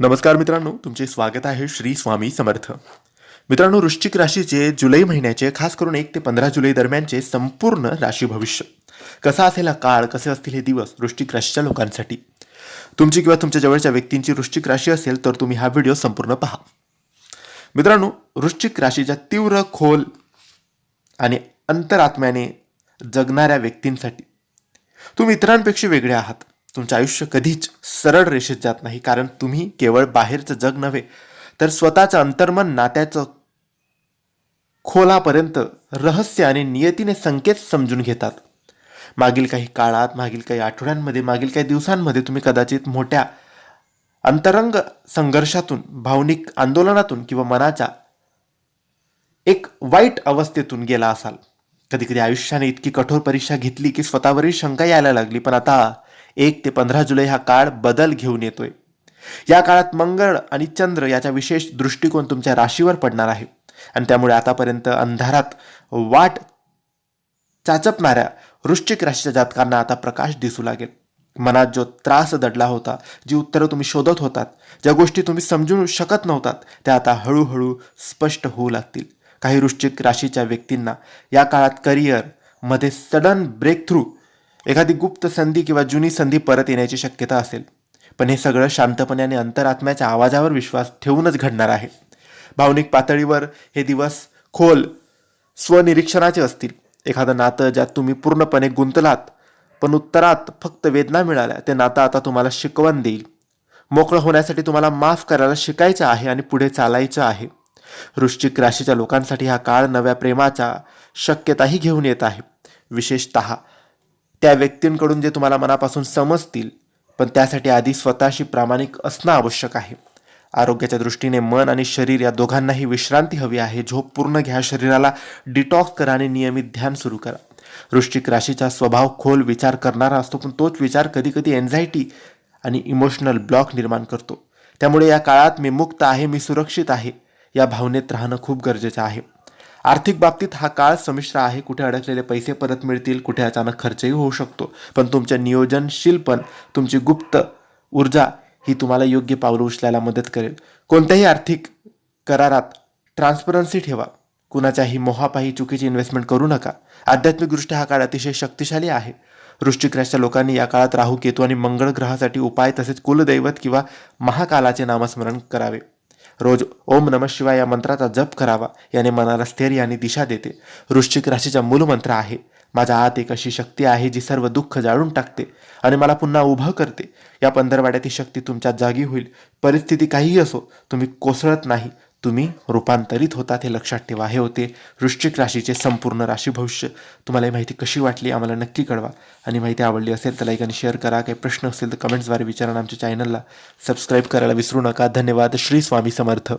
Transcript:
नमस्कार मित्रांनो तुमचे स्वागत आहे श्री स्वामी समर्थ. मित्रांनो वृश्चिक राशीचे जुलै महिन्याचे खास करून एक ते पंधरा जुलै दरम्यानचे संपूर्ण राशी भविष्य. कसा असेल हा काळ कसे असतील हे दिवस वृश्चिक राशीच्या लोकांसाठी? तुमची किंवा तुमच्या जवळच्या व्यक्तींची वृश्चिक राशी असेल तर तुम्ही हा व्हिडिओ संपूर्ण पहा. मित्रांनो वृश्चिक राशीच्या तीव्र खोल आणि अंतरात्म्याने जगणाऱ्या व्यक्तींसाठी तुम्ही इतरांपेक्षा वेगळे आहात. तुमचं आयुष्य कधीच सरळ रेषेत जात नाही कारण तुम्ही केवळ बाहेरचं जग नव्हे तर स्वतःचं अंतर्मन नात्याचं खोलापर्यंत रहस्य आणि नियतीने संकेत समजून घेतात. मागील काही काळात मागील काही आठवड्यांमध्ये मागील काही दिवसांमध्ये तुम्ही कदाचित मोठ्या अंतरंग संघर्षातून भावनिक आंदोलनातून किंवा मनाच्या एक वाईट अवस्थेतून गेला असाल. कधी कधी आयुष्याने इतकी कठोर परीक्षा घेतली की स्वतःवरील शंका यायला लागली पण आता एक ते पंधरा जुलै हा काळ बदल घेऊन येतोय. या काळात मंगळ आणि चंद्र याचा विशेष दृष्टिकोन तुमच्या राशीवर पडणार आहे. आणि त्यामुळे आतापर्यंत अंधारात वाट चाचपणाऱ्या वृश्चिक राशीच्या जातकांना आता प्रकाश दिसू लागेल. मनात जो त्रास दडला होता जी उत्तरं तुम्ही शोधत होतात ज्या गोष्टी तुम्ही समजू शकत नव्हतात त्या आता हळूहळू स्पष्ट होऊ लागतील. काही वृश्चिक राशीच्या व्यक्तींना या काळात करिअरमध्ये सडन ब्रेक थ्रू एखादी गुप्त संधी किंवा जुनी संधी परत येण्याची शक्यता असेल. पण हे सगळं शांतपणे आणि अंतरात्म्याच्या आवाजावर विश्वास ठेवूनच घडणार आहे. भावनिक पातळीवर हे दिवस खोल स्वनिरीक्षणाचे असतील. एखादं नातं ज्यात तुम्ही पूर्णपणे गुंतलात पण उत्तरात फक्त वेदना मिळाल्या ते नातं आता तुम्हाला शिकवण देईल. मोकळं होण्यासाठी तुम्हाला माफ करायला शिकायचं आहे आणि पुढे चालायचं आहे. वृश्चिक राशीच्या लोकांसाठी हा काळ नव्या प्रेमाच्या शक्यताही घेऊन येत आहे. विशेषत त्या व्यक्तींकडून जे तुम्हाला मनापासून समजतील पण त्यासाठी आधी स्वतःशी प्रामाणिक असणं आवश्यक आहे. आरोग्याच्या दृष्टीने मन आणि शरीर या दोघांनाही विश्रांती हवी आहे. झोप पूर्ण घ्या शरीराला डिटॉक्स करा आणि नियमित ध्यान सुरू करा. वृश्चिक राशीचा स्वभाव खोल विचार करणारा असतो पण तोच विचार कधी कधी एन्झायटी आणि इमोशनल ब्लॉक निर्माण करतो. त्यामुळे या काळात मी मुक्त आहे मी सुरक्षित आहे. या भावनेत राहणं खूप गरजेचं आहे. आर्थिक बाबतीत हा काळ संमिश्र आहे. कुठे अडकलेले पैसे परत मिळतील कुठे अचानक खर्चही होऊ शकतो. पण तुमच्या नियोजनशील पण तुमची गुप्त ऊर्जा ही तुम्हाला योग्य पावलं उचलायला मदत करेल. कोणत्याही आर्थिक करारात ट्रान्सपरन्सी ठेवा. कुणाच्याही मोहापाही चुकीची इन्व्हेस्टमेंट करू नका. आध्यात्मिकदृष्ट्या हा काळ अतिशय शक्तिशाली आहे. वृश्चिक राशीच्या लोकांनी या काळात राहू केतू आणि मंगळ ग्रहासाठी उपाय तसेच कुलदैवत किंवा महाकालाचे नामस्मरण करावे. रोज ओम नम शिवाय या मंत्राचा जप करावा. याने मनाला स्थैर्य आणि दिशा देते. वृश्चिक राशीचा मूलमंत्र आहे. माझ्या आत एक अशी शक्ती आहे जी सर्व दुःख जाळून टाकते आणि मला पुन्हा उभं करते. या पंधरवाड्यात ही शक्ती तुमच्या जागी होईल. परिस्थिती काहीही असो तुम्ही कोसळत नाही. तुम्ही रूपांतरित होतात हे लक्षात ठेवा. हे होते वृश्चिक राशीचे संपूर्ण राशी भविष्य. तुम्हाला ही माहिती कशी वाटली आम्हाला नक्की कळवा. आणि माहिती आवडली असेल तर लाईक आणि शेअर करा. काही प्रश्न असतील तर कमेंट्सद्वारे विचारा आमच्या चॅनलला सबस्क्राईब करायला विसरू नका. धन्यवाद. श्री स्वामी समर्थ.